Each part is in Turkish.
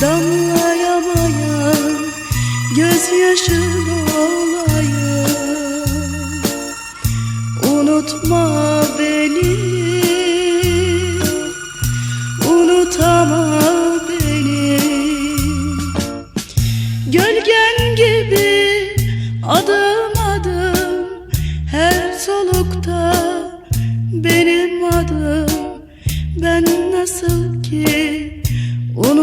damlayamayan Gözyaşın olayım Unutma beni Unutama beni. Gölgen gibi adım adım Her solukta benim adım. Ben nasıl ki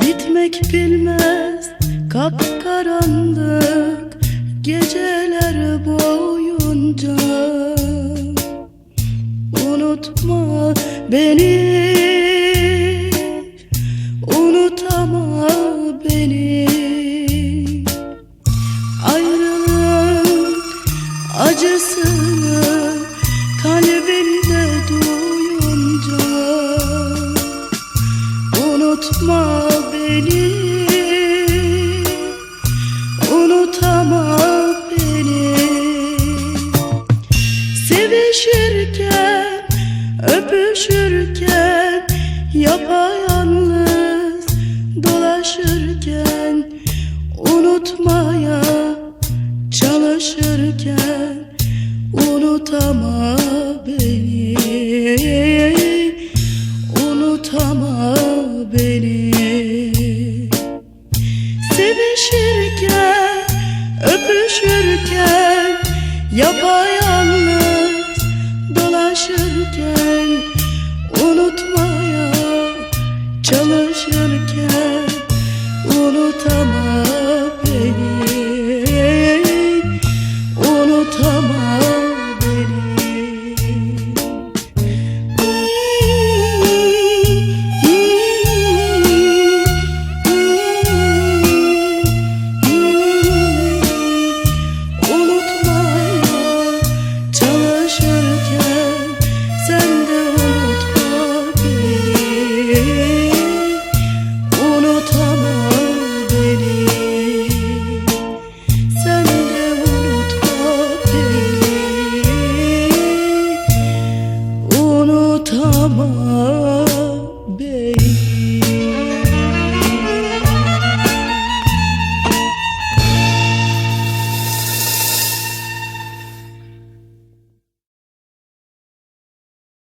Bitmek bilmez kapkaranlık geceler kalbinde duyunca Unutma beni Unutama beni. Sevişirken Öpüşürken Yapayalnız Dolaşırken Unutmaya Çalışırken Unutama beni. Unutama beni. Sevişirken, öpüşürken Yapayalnız dolaşırken Unutmaya çalışırken Unutama tutamam